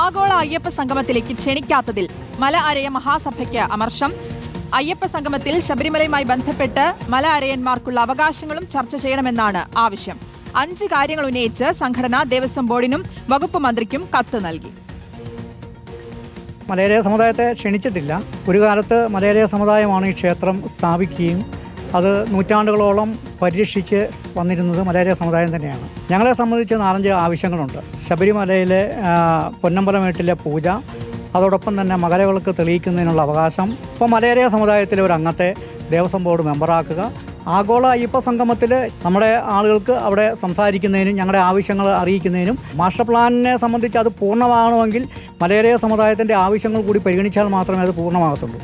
ആഗോള അയ്യപ്പ സംഗമത്തിലേക്ക് ക്ഷണിക്കാത്തതിൽ മല അരയ മഹാസഭയ്ക്ക് അമർഷം. അയ്യപ്പ സംഗമത്തിൽ ശബരിമലയുമായി ബന്ധപ്പെട്ട് മല അരയന്മാർക്കുള്ള അവകാശങ്ങളും ചർച്ച ചെയ്യണമെന്നാണ് ആവശ്യം. അഞ്ച് കാര്യങ്ങൾ ഉന്നയിച്ച് സംഘടന ദേവസ്വം ബോർഡിനും വകുപ്പ് മന്ത്രിക്കും കത്ത് നൽകി. മലയാളിയ സമുദായത്തെ ക്ഷണിച്ചിട്ടില്ല. ഒരു കാലത്ത് മലയാളിയ സമുദായമാണ് ഈ ക്ഷേത്രം സ്ഥാപിക്കുകയും അത് നൂറ്റാണ്ടുകളോളം പരിരക്ഷിച്ച് വന്നിരുന്നത് മലയാളി സമുദായം തന്നെയാണ്. ഞങ്ങളെ സംബന്ധിച്ച് നാലഞ്ച് ആവശ്യങ്ങളുണ്ട്. ശബരിമലയിലെ പൊന്നമ്പലമേട്ടിലെ പൂജ അതോടൊപ്പം തന്നെ മകരവിളക്ക് തെളിയിക്കുന്നതിനുള്ള അവകാശം ഇപ്പോൾ മലയാള സമുദായത്തിലെ ഒരു അംഗത്തെ ദേവസ്വം ബോർഡ് മെമ്പറാക്കുക ആഗോള അയ്യപ്പ സംഗമത്തിൽ നമ്മുടെ ആളുകൾക്ക് അവിടെ സംസാരിക്കുന്നതിനും ഞങ്ങളുടെ ആവശ്യങ്ങൾ അറിയിക്കുന്നതിനും മാസ്റ്റർ പ്ലാനിനെ സംബന്ധിച്ച് അത് പൂർണമാകണമെങ്കിൽ മലയാള സമുദായത്തിന്റെ ആവശ്യങ്ങൾ കൂടി പരിഗണിച്ചാൽ മാത്രമേ അത് പൂർണമാകത്തുള്ളൂ.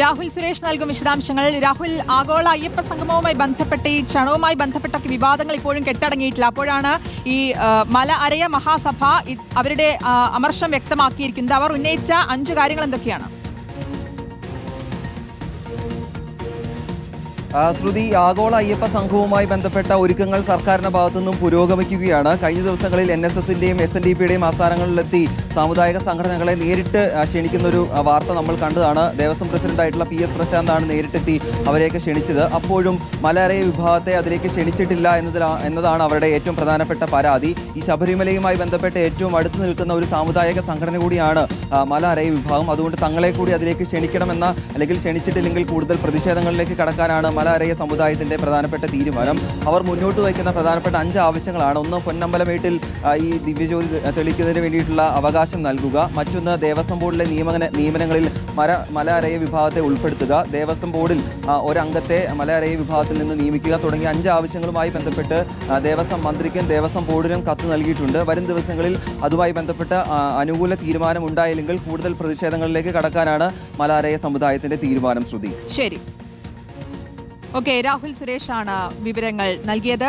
രാഹുൽ സുരേഷ് നൽകും വിശദാംശങ്ങൾ. രാഹുൽ ആഗോള അയ്യപ്പ സംഗമവുമായി ബന്ധപ്പെട്ട് ഈ ക്ഷണവുമായി ബന്ധപ്പെട്ടൊക്കെ വിവാദങ്ങൾ ഇപ്പോഴും കെട്ടടങ്ങിയിട്ടില്ല. അപ്പോഴാണ് ഈ മല അരയ മഹാസഭ അവരുടെ അമർഷം വ്യക്തമാക്കിയിരിക്കുന്നത്. അവർ ഉന്നയിച്ച അഞ്ചു കാര്യങ്ങൾ എന്തൊക്കെയാണ്? ശ്രുതി ആഗോള അയ്യപ്പ സംഘവുമായി ബന്ധപ്പെട്ട ഒരുക്കങ്ങൾ സർക്കാരിന്റെ ഭാഗത്തുനിന്നും പുരോഗമിക്കുകയാണ്. കഴിഞ്ഞ ദിവസങ്ങളിൽ എൻ എസ് എസിന്റെയും എസ് എൻ ഡി പിയുടെയും ആസ്ഥാനങ്ങളിലെത്തി സാമുദായിക സംഘടനകളെ നേരിട്ട് ക്ഷണിക്കുന്ന ഒരു വാർത്ത നമ്മൾ കണ്ടതാണ്. ദേവസ്വം പ്രസിഡന്റായിട്ടുള്ള പി എസ് പ്രശാന്താണ് നേരിട്ടെത്തി അവരെയൊക്കെ ക്ഷണിച്ചത്. അപ്പോഴും മലയറയ വിഭാഗത്തെ അതിലേക്ക് ക്ഷണിച്ചിട്ടില്ല എന്നതിലാ എന്നതാണ് അവരുടെ ഏറ്റവും പ്രധാനപ്പെട്ട പരാതി. ഈ ശബരിമലയുമായി ബന്ധപ്പെട്ട് ഏറ്റവും അടുത്ത് നിൽക്കുന്ന ഒരു സാമുദായിക സംഘടന കൂടിയാണ് മലയറയ വിഭാഗം. അതുകൊണ്ട് തങ്ങളെ കൂടി അതിലേക്ക് ക്ഷണിക്കണമെന്ന അല്ലെങ്കിൽ ക്ഷണിച്ചിട്ടില്ലെങ്കിൽ കൂടുതൽ പ്രതിഷേധങ്ങളിലേക്ക് കടക്കാനാണ് മല അരയ സമുദായത്തിന്റെ പ്രധാനപ്പെട്ട തീരുമാനം. അവർ മുന്നോട്ട് വയ്ക്കുന്ന പ്രധാനപ്പെട്ട അഞ്ച് ആവശ്യങ്ങളാണ്. ഒന്ന് പൊന്നമ്പലമേട്ടിൽ ഈ ദിവ്യജ്യോതി തെളിക്കുന്നതിന് വേണ്ടിയിട്ടുള്ള അവകാശം നൽകുക. മറ്റൊന്ന് ദേവസ്വം ബോർഡിലെ നിയമന നിയമനങ്ങളിൽ മര മലയരയ വിഭാഗത്തെ ഉൾപ്പെടുത്തുക. ദേവസ്വം ബോർഡിൽ ഒരംഗത്തെ മലയരയ വിഭാഗത്തിൽ നിന്ന് നിയമിക്കുക തുടങ്ങിയ അഞ്ച് ആവശ്യങ്ങളുമായി ബന്ധപ്പെട്ട് ദേവസ്വം മന്ത്രിക്കും ദേവസ്വം ബോർഡിനും കത്ത് നൽകിയിട്ടുണ്ട്. വരും ദിവസങ്ങളിൽ അതുമായി ബന്ധപ്പെട്ട് അനുകൂല തീരുമാനം ഉണ്ടായില്ലെങ്കിൽ കൂടുതൽ പ്രതിഷേധങ്ങളിലേക്ക് കടക്കാനാണ് മലാരയ സമുദായത്തിന്റെ തീരുമാനം ശ്രുതി. ശരി. ഓക്കെ രാഹുൽ സുരേഷാണ് വിവരങ്ങൾ നൽകിയത്.